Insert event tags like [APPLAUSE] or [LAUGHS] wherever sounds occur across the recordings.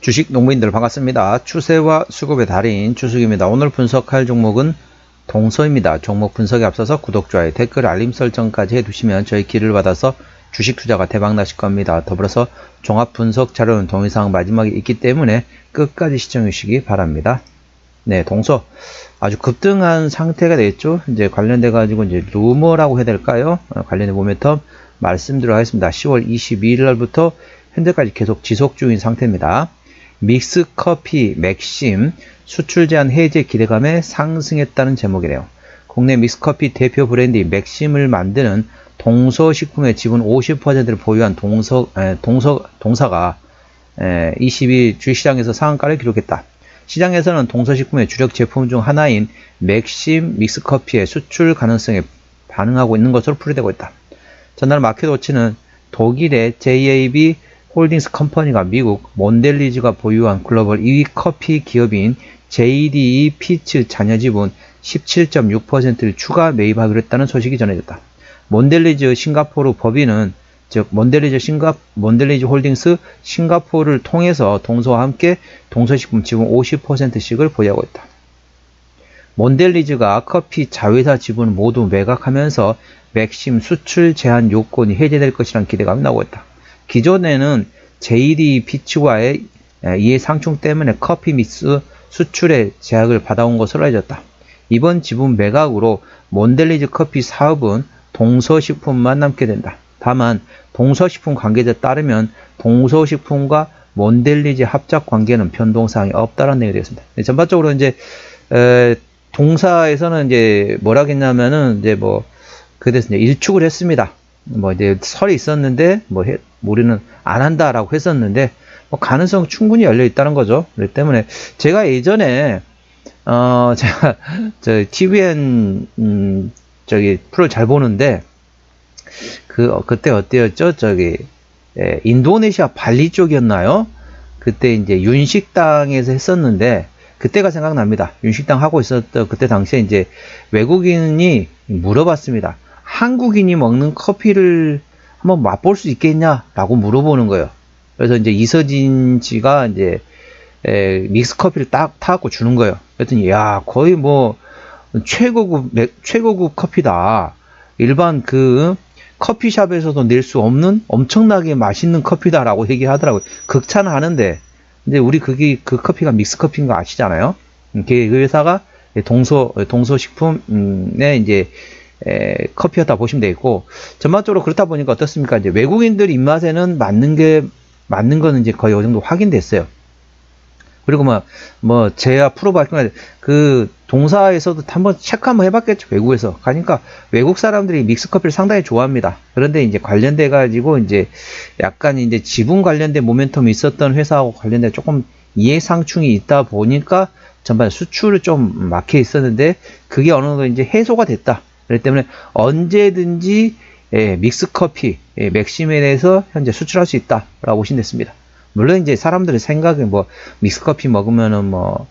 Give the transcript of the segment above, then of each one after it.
주식 농부인들 반갑습니다. 추세와 수급의 달인 추숙입니다. 오늘 분석할 종목은 동서입니다. 종목 분석에 앞서서 구독, 좋아요, 댓글, 알림 설정까지 해두시면 저희 길을 받아서 주식 투자가 대박 나실 겁니다. 더불어서 종합 분석 자료는 동영상 마지막에 있기 때문에 끝까지 시청해 주시기 바랍니다. 네, 동서 아주 급등한 상태가 됐죠. 이제 관련돼 가지고 이제 루머라고 해야 될까요? 어, 관련된 모멘텀 말씀드려 하겠습니다. 10월 22일 날부터 현재까지 계속 지속 중인 상태입니다. 믹스 커피 맥심 수출 제한 해제 기대감에 상승했다는 제목이래요. 국내 믹스 커피 대표 브랜드인 맥심을 만드는 동서식품의 지분 50%를 보유한 동서, 에, 동서, 동사가 에, 22일 주시장에서 상한가를 기록했다. 시장에서는 동서식품의 주력 제품 중 하나인 맥심 믹스커피의 수출 가능성에 반응하고 있는 것으로 풀이되고 있다. 전날 마켓워치는 독일의 JAB 홀딩스 컴퍼니가 미국 몬델리즈가 보유한 글로벌 2위 커피 기업인 JDE 피츠 자녀 지분 17.6%를 추가 매입하기로 했다는 소식이 전해졌다. 몬델리즈 싱가포르 법인은 즉 몬델리즈 싱가 몬델리즈 홀딩스 싱가포르를 통해서 동서와 함께 동서식품 지분 50%씩을 보유하고 있다. 몬델리즈가 커피 자회사 지분을 모두 매각하면서 맥심 수출 제한 요건이 해제될 것이라는 기대감이 나오고 있다. 기존에는 JD 피츠와의 이해 상충 때문에 커피 믹스 수출의 제약을 받아온 것으로 알려졌다. 이번 지분 매각으로 몬델리즈 커피 사업은 동서식품만 남게 된다. 다만 동서식품 관계자에 따르면 동서식품과 몬델리즈 합작 관계는 변동사항이 없다는 내용이 되겠습니다. 네, 전반적으로 이제 에, 동사에서는 이제 뭐라 했냐면은 이제 뭐 그래서 이제 일축을 했습니다. 뭐 이제 설이 있었는데 뭐 해, 우리는 안 한다라고 했었는데 뭐 가능성 충분히 열려 있다는 거죠. 그렇기 때문에 제가 예전에 어 [LAUGHS] 제가 저 TVN 음 저기 프로 잘 보는데 그 어, 그때 어때였죠? 저기 에, 인도네시아 발리 쪽이었나요? 그때 이제 윤식당에서 했었는데 그때가 생각납니다. 윤식당 하고 있었던 그때 당시에 이제 외국인이 물어봤습니다. 한국인이 먹는 커피를 한번 맛볼 수 있겠냐라고 물어보는 거예요. 그래서 이제 이서진 씨가 이제 에, 믹스 커피를 딱 타갖고 주는 거예요. 그랬더니 야 거의 뭐 최고급 최고급 커피다. 일반 그 커피숍에서도 낼 수 없는 엄청나게 맛있는 커피다라고 얘기하더라고요. 극찬하는데 근데 우리 그게 그 커피가 믹스 커피인 거 아시잖아요. 그 회사가 동서 동서식품에 이제 에, 커피였다 보시면 되겠고 전반적으로 그렇다 보니까 어떻습니까? 이제 외국인들 입맛에는 맞는 게 맞는 거는 이제 거의 어느 정도 확인됐어요. 그리고 뭐, 뭐, 제야 프로 발표할 그 동사에서도 한번 체크 한번 해봤겠죠. 외국에서. 가니까 외국 사람들이 믹스 커피를 상당히 좋아합니다. 그런데 이제 관련돼 가지고 이제 약간 이제 지분 관련된 모멘텀이 있었던 회사하고 관련돼 조금 이해상충이 있다 보니까 전반 수출을 좀 막혀 있었는데 그게 어느 정도 이제 해소가 됐다. 그렇기 때문에 언제든지 예, 믹스 커피, 예, 맥시멜에서 현재 수출할 수 있다라고 보시면 됐습니다. 물론 이제 사람들의 생각에 뭐 믹스 커피 먹으면은 뭐,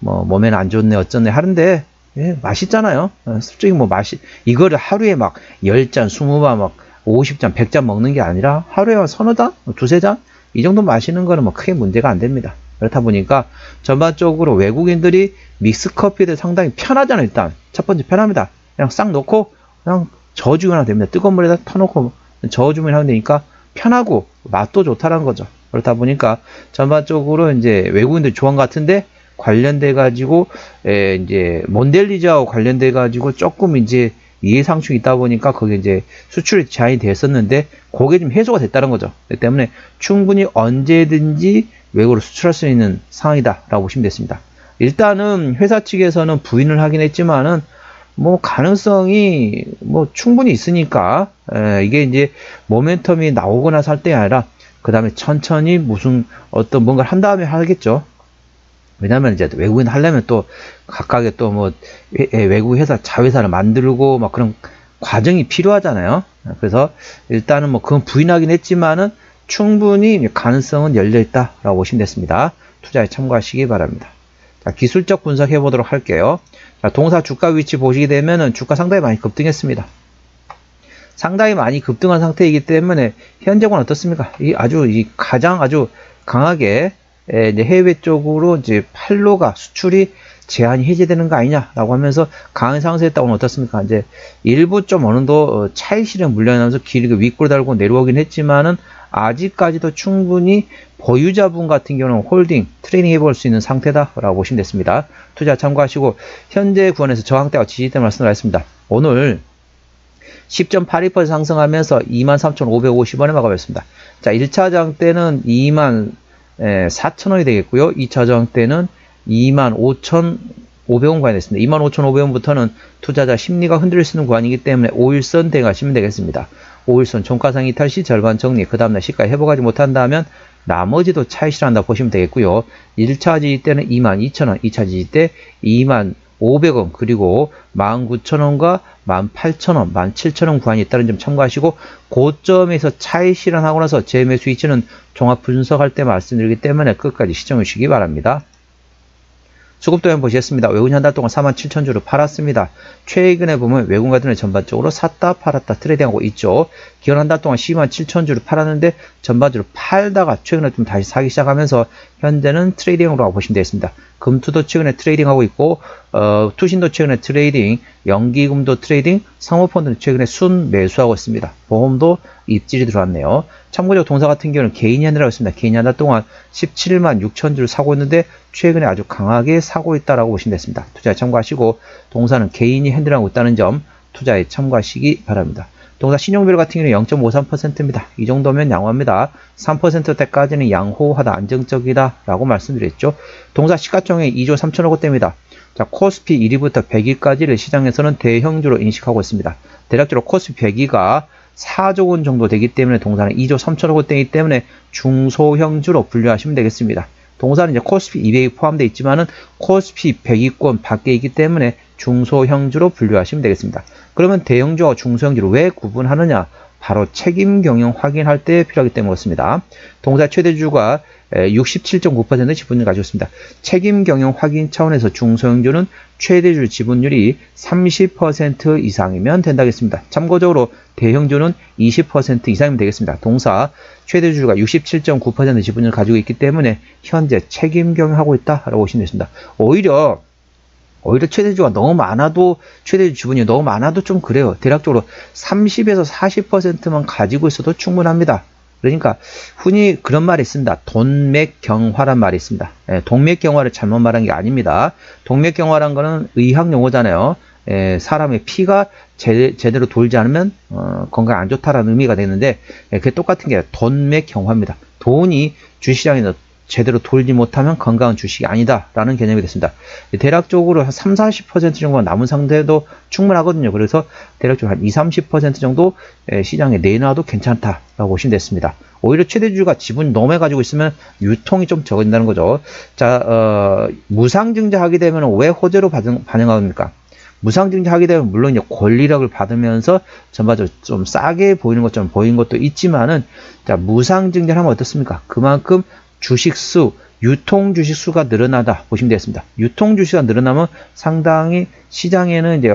뭐 몸에는 안 좋네 어쩌네 하는데 예, 맛있잖아요. 어, 솔직히 뭐 맛이 이거를 하루에 막 10잔, 20반 막 50잔, 100잔 먹는 게 아니라 하루에 서너 잔, 두세 잔 이 정도 마시는 거는 뭐 크게 문제가 안 됩니다. 그렇다 보니까 전반적으로 외국인들이 믹스 대해 상당히 편하잖아요. 일단 첫 번째 편합니다. 그냥 싹 넣고 그냥 하면 됩니다. 뜨거운 물에다 터놓고 저어주면 하면 되니까 편하고 맛도 좋다는 거죠. 그렇다 보니까 전반적으로 이제 외국인들 것 같은데 관련돼 가지고 에 이제 몬델리즈하고 관련돼 가지고 조금 이제 이해상충이 있다 보니까 거기 이제 수출이 제한이 됐었는데 그게 좀 해소가 됐다는 거죠. 때문에 충분히 언제든지 외국으로 수출할 수 있는 상황이다라고 보시면 됐습니다. 일단은 회사 측에서는 부인을 하긴 했지만은 뭐 가능성이 뭐 충분히 있으니까 에, 이게 이제 모멘텀이 나오거나 살때 아니라 그 다음에 천천히 무슨 어떤 뭔가를 한 다음에 하겠죠. 왜냐면 이제 외국인 하려면 또 각각의 또 뭐 외국 회사 자회사를 만들고 막 그런 과정이 필요하잖아요. 그래서 일단은 뭐 그건 부인하긴 했지만은 충분히 가능성은 열려 있다라고 보시면 됐습니다. 투자에 참고하시기 바랍니다. 자, 기술적 분석해 보도록 할게요. 자, 동사 주가 위치 보시게 되면은 주가 상당히 많이 급등했습니다. 상당히 많이 급등한 상태이기 때문에 현재는 어떻습니까? 이 아주 이 가장 아주 강하게 에, 이제 해외 쪽으로 이제 팔로가 수출이 제한이 해제되는 거 아니냐라고 하면서 강한 상승했다 오늘 어떻습니까? 이제 일부 좀 어느 정도 어, 차익 실현 물려나면서 길게 윗골 달고 내려오긴 했지만은 아직까지도 충분히 보유자분 같은 경우는 홀딩, 트레이닝 해볼 수 있는 상태다라고 보시면 됐습니다. 투자 참고하시고 현재 구간에서 저항대와 지지대 말씀을 했습니다. 오늘 10.82% 상승하면서 23,550원에 막아봤습니다. 자, 1차 저항 때는 2만 4천원이 되겠고요. 2차 저항 때는 25,500원 구간이 됐습니다. 25,500원부터는 투자자 심리가 흔들릴 수 있는 구간이기 때문에 5일선 대가시면 되겠습니다. 5일선 종가상 이탈 시 절반 정리, 그 다음날 시가 회복하지 못한다면 나머지도 차익 실한다 보시면 되겠고요. 1차 지지 때는 22,000원, 2차 지지 때 2만 500원 그리고 19,000원과 18,000원, 17,000원 구간이 있다는 점 참고하시고 고점에서 차익 실현하고 나서 재매수 위치는 종합 분석할 때 말씀드리기 때문에 끝까지 시청해 주시기 바랍니다. 수급도 한번 보시겠습니다. 외국인 한 달 동안 47,000주를 팔았습니다. 최근에 보면 외국인 가들은 전반적으로 샀다 팔았다 트레이딩하고 있죠. 기존 한 달 동안 127,000주를 팔았는데 전반적으로 팔다가 최근에 좀 다시 사기 시작하면서 현재는 트레이딩으로 보시면 되겠습니다. 금투도 최근에 트레이딩하고 있고 어, 투신도 최근에 트레이딩, 연기금도 트레이딩, 사모펀드는 최근에 순 매수하고 있습니다. 보험도 입질이 들어왔네요. 참고적으로 동사 같은 경우는 개인이 하느라고 있습니다. 개인이 한달 동안 17만 6천 주를 사고 있는데 최근에 아주 강하게 사고 있다라고 보시면 됐습니다. 투자에 참고하시고 동사는 개인이 핸들하고 있다는 점 투자에 참고하시기 바랍니다. 동사 신용비율 같은 경우는 0.53%입니다. 이 정도면 양호합니다. 3%대까지는 양호하다, 안정적이다 라고 말씀드렸죠. 동사 시가총액 2조 3천억 원대입니다. 자, 코스피 1위부터 100위까지를 시장에서는 대형주로 인식하고 있습니다. 대략적으로 코스피 100위가 4조 원 정도 되기 때문에 동사는 2조 3천억 원대이기 때문에 중소형주로 분류하시면 되겠습니다. 동사는 이제 코스피 200이 포함되어 있지만은 코스피 100위권 밖에 있기 때문에 중소형주로 분류하시면 되겠습니다. 그러면 대형주와 중소형주를 왜 구분하느냐? 바로 책임 경영 확인할 때 필요하기 때문에 그렇습니다. 동사 최대주가 67.9% 지분을 가지고 있습니다. 책임 경영 확인 차원에서 중소형주는 최대주 지분율이 30% 이상이면 된다겠습니다. 참고적으로 대형주는 20% 이상이면 되겠습니다. 동사 최대주가 67.9% 지분을 가지고 있기 때문에 현재 책임 경영하고 있다라고 보시면 되겠습니다. 오히려 오히려 최대주가 너무 많아도 최대주 지분이 너무 많아도 좀 그래요. 대략적으로 30에서 40%만 가지고 있어도 충분합니다. 그러니까 흔히 그런 말이 있습니다. 동맥경화란 말이 있습니다. 예, 동맥경화를 잘못 말한 게 아닙니다. 동맥경화란 거는 의학 용어잖아요. 예, 사람의 피가 제, 대로 돌지 않으면 어, 건강 안 좋다라는 의미가 되는데 예, 그게 똑같은 게 돈맥경화입니다. 돈이 주시장에서 제대로 돌지 못하면 건강한 주식이 아니다라는 개념이 됐습니다. 대략적으로 한 3, 40% 정도 남은 상태도 충분하거든요. 그래서 대략적으로 한 2, 30% 정도 시장에 내놔도 괜찮다라고 보시면 됐습니다. 오히려 최대주가 지분 너무 해가지고 있으면 유통이 좀 적어진다는 거죠. 자, 어, 무상증자 하게 되면 왜 호재로 반응, 반응합니까? 무상증자 하게 되면 물론 이제 권리력을 받으면서 전반적으로 좀 싸게 보이는 것처럼 보이는 것도 있지만은 자 무상증자를 하면 어떻습니까? 그만큼 주식수, 유통 주식수가 늘어나다 보시면 되겠습니다. 유통 주식이 늘어나면 상당히 시장에는 이제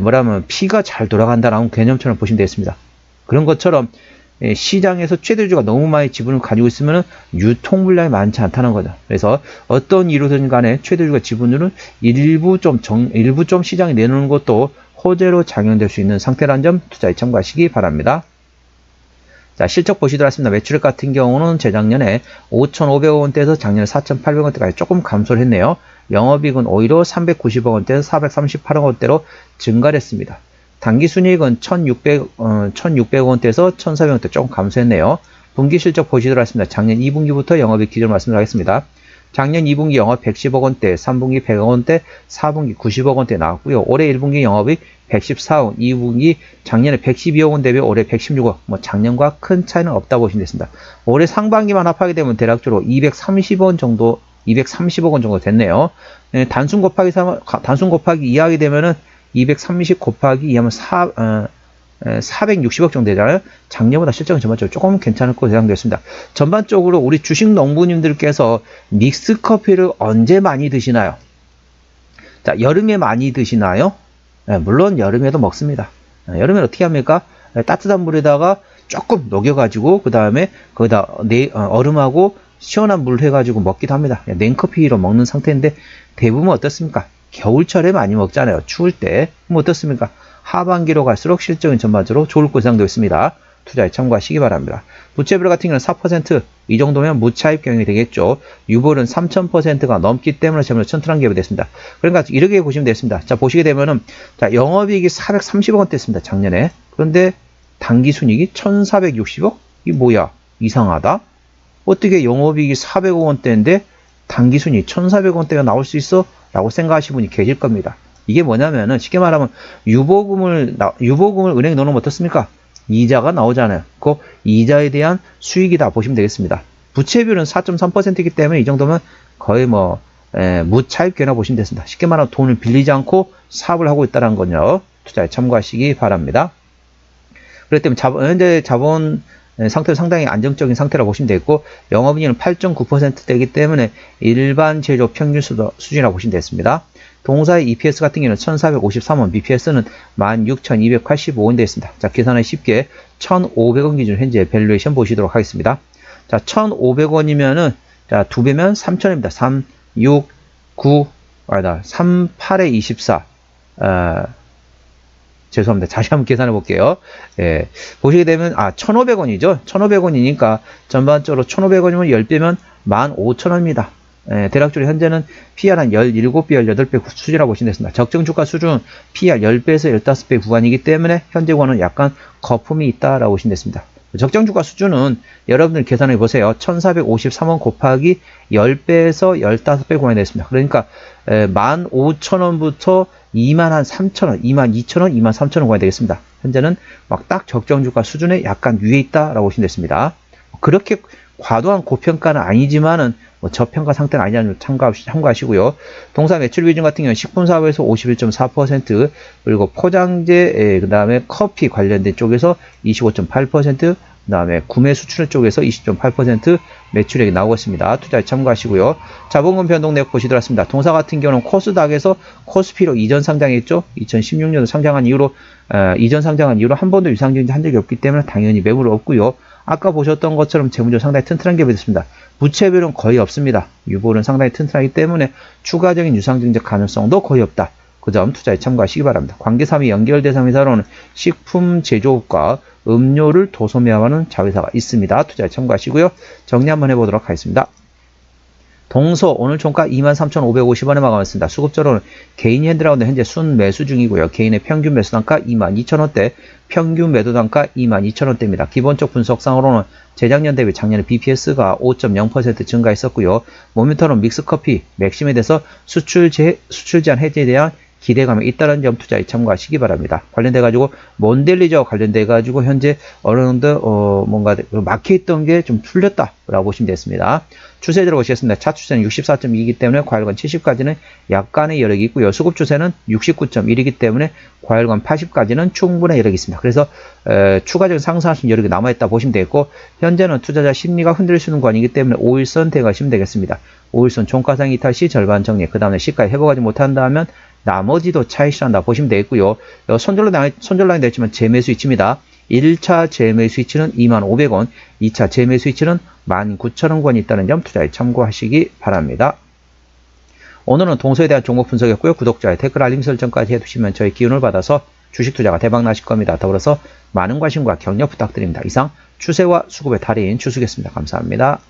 뭐라면 피가 잘 돌아간다라는 개념처럼 보시면 되겠습니다. 그런 것처럼 시장에서 최대주가 너무 많이 지분을 가지고 있으면 유통 물량이 많지 않다는 거죠. 그래서 어떤 이유든 간에 최대주가 지분율은 일부 좀 정, 일부 좀 시장에 내놓는 것도 호재로 작용될 수 있는 상태라는 점 투자에 참고하시기 바랍니다. 자, 실적 보시도록 하겠습니다. 매출액 같은 경우는 재작년에 5,500원대에서 작년에 4,800원대까지 조금 감소를 했네요. 영업이익은 오히려 390억 원대에서 438억 원대로 증가를 했습니다. 단기순이익은 1,600, 어, 1,600원대에서 1,400원대 조금 감소했네요. 분기 실적 보시도록 하겠습니다. 작년 2분기부터 영업이익 기준을 말씀드리겠습니다. 작년 2분기 영업 110억 원대, 3분기 100억 원대, 4분기 90억 원대 나왔고요. 올해 1분기 영업이 114억, 2분기 작년에 112억 원 대비 올해 116억. 뭐 작년과 큰 차이는 없다 보시면 됐습니다. 올해 상반기만 합하게 되면 대략적으로 230원 정도, 230억 원 정도 됐네요. 네, 단순 곱하기 3, 단순 곱하기 2하게 되면은 230 곱하기 2하면 4, 어, 460억 정도 되잖아요. 작년보다 실적은 전반적으로 조금 괜찮을 것으로 예상되었습니다. 전반적으로 우리 주식 농부님들께서 믹스 커피를 언제 많이 드시나요? 자, 여름에 많이 드시나요? 네, 물론 여름에도 먹습니다. 네, 여름에 어떻게 합니까? 네, 따뜻한 물에다가 조금 녹여가지고 그 다음에 거기다 네, 어, 얼음하고 시원한 물 해가지고 먹기도 합니다. 냉커피로 먹는 상태인데 대부분 어떻습니까? 겨울철에 많이 먹잖아요. 추울 때. 그럼 어떻습니까? 하반기로 갈수록 실적은 전반적으로 좋을 것상도 있습니다. 투자에 참고하시기 바랍니다. 부채비율 같은 경우는 4%이 정도면 무차입 경영이 되겠죠. 유볼은 3000%가 넘기 때문에 점점 천천한 기업이 됐습니다. 그러니까 이렇게 보시면 되겠습니다. 자 보시게 되면은 자 영업이익이 430억 원대였습니다. 작년에 그런데 당기순이익이 1460억? 이 뭐야? 이상하다. 어떻게 영업이익이 400억 원대인데 당기순이 1,400억 원대가 나올 수 있어? 라고 생각하시는 분이 계실 겁니다. 이게 뭐냐면은 쉽게 말하면 유보금을 유보금을 은행에 넣으면 어떻습니까? 이자가 나오잖아요. 그 이자에 대한 수익이다 보시면 되겠습니다. 부채비율은 4.3%이기 때문에 이 정도면 거의 뭐 에, 무차입 견화 보시면 되겠습니다. 쉽게 말하면 돈을 빌리지 않고 사업을 하고 있다는 건요. 투자에 참고하시기 바랍니다. 그렇기 때문에 자본, 현재 자본 상태도 상당히 안정적인 상태라고 보시면 되겠고 영업이익은 8.9%되기 때문에 일반 제조 평균 수준이라고 보시면 되겠습니다. 동사의 EPS 같은 경우는 1453원, BPS는 16,285원 되겠습니다. 자, 계산을 쉽게 1,500원 기준 현재 밸류에이션 보시도록 하겠습니다. 자, 1,500원이면은 자, 두 배면 3,000원입니다. 3, 6, 9, 아니다. 3, 8에 24. 어, 죄송합니다. [LAUGHS] 다시 한번 계산해 볼게요. 예, 보시게 되면 아 1,500원이죠. 1,500원이니까 전반적으로 1,500원이면 10배면 15,000원입니다. 예, 대략적으로 현재는 PR 한 17배, 18배 수준이라고 보시면 되겠습니다. 적정 주가 수준 PR 10배에서 15배 구간이기 때문에 현재과는 약간 거품이 있다라고 보시면 되겠습니다. 적정 주가 수준은 여러분들 계산해 보세요. 1453원 곱하기 10배에서 15배 구간이 되겠습니다. 그러니까 15,000원부터 2만 한 3,000원, 2만 2,000원, 2만 3,000원 구간이 되겠습니다. 현재는 막 딱 적정 주가 수준에 약간 위에 있다라고 보시면 되겠습니다. 그렇게 과도한 고평가는 아니지만은 뭐 저평가 상태는 아니냐는 참고하시고요. 동사 매출 비중 같은 경우는 식품 사업에서 51.4% 그리고 포장재 그 다음에 커피 관련된 쪽에서 25.8% 그 다음에 구매 수출 쪽에서 20.8% 매출액이 나오고 있습니다. 투자에 참고하시고요. 자본금 변동 내역 보시도록 하겠습니다. 동사 같은 경우는 코스닥에서 코스피로 이전 상장했죠. 2016년도 상장한 이후로 어, 이전 상장한 이후로 한 번도 유상증자 한 적이 없기 때문에 당연히 매물 없고요. 아까 보셨던 것처럼 재무조 상당히 튼튼한 기업이 됐습니다. 부채비율은 거의 없습니다. 유보는 상당히 튼튼하기 때문에 추가적인 유상증자 가능성도 거의 없다. 그 점 투자에 참고하시기 바랍니다. 관계사업이 연결 대상 회사로는 식품 제조업과 음료를 도소매화하는 자회사가 있습니다. 투자에 참고하시고요. 정리 한번 해보도록 하겠습니다. 동서 오늘 총가 23,550원에 마감했습니다. 수급자로는 개인 핸드라운드 현재 순 매수 중이고요. 개인의 평균 매수 단가 22,000원대, 평균 매도 단가 22,000원대입니다. 기본적 분석상으로는 재작년 대비 작년에 BPS가 5.0% 증가했었고요. 모멘터는 믹스커피, 맥심에 대해서 수출 제, 수출 제한 해제에 대한 기대감이 있다는 점 투자에 참고하시기 바랍니다. 관련돼 가지고 몬델리저 관련돼 가지고 현재 어느 정도 어 뭔가 막혀있던 게 좀 풀렸다라고 보시면 되겠습니다. 추세대로 보시겠습니다. 차 추세는 64.2이기 때문에 과열관 70까지는 약간의 여력이 있고요. 수급 추세는 69.1이기 때문에 과열관 80까지는 충분한 여력이 있습니다. 그래서 에, 추가적인 상승하신 여력이 남아있다 보시면 되겠고 현재는 투자자 심리가 흔들릴 수 있는 관이기 때문에 5일선 대가시면 되겠습니다. 5일선 종가상 이탈 시 절반 정리 그 다음에 시가에 회복하지 못한다면 나머지도 차익실한다 보시면 되겠고요. 손절로 당 손절 라인 됐지만 재매 수 위치입니다. 1차 재매 수 위치는 25,500원, 2차 재매 수 위치는 19,000원권이 있다는 점 투자에 참고하시기 바랍니다. 오늘은 동서에 대한 종목 분석이었고요. 구독자의 댓글 알림 설정까지 해두시면 저희 기운을 받아서 주식 투자가 대박 나실 겁니다. 더불어서 많은 관심과 격려 부탁드립니다. 이상 추세와 수급의 달인 추수겠습니다. 감사합니다.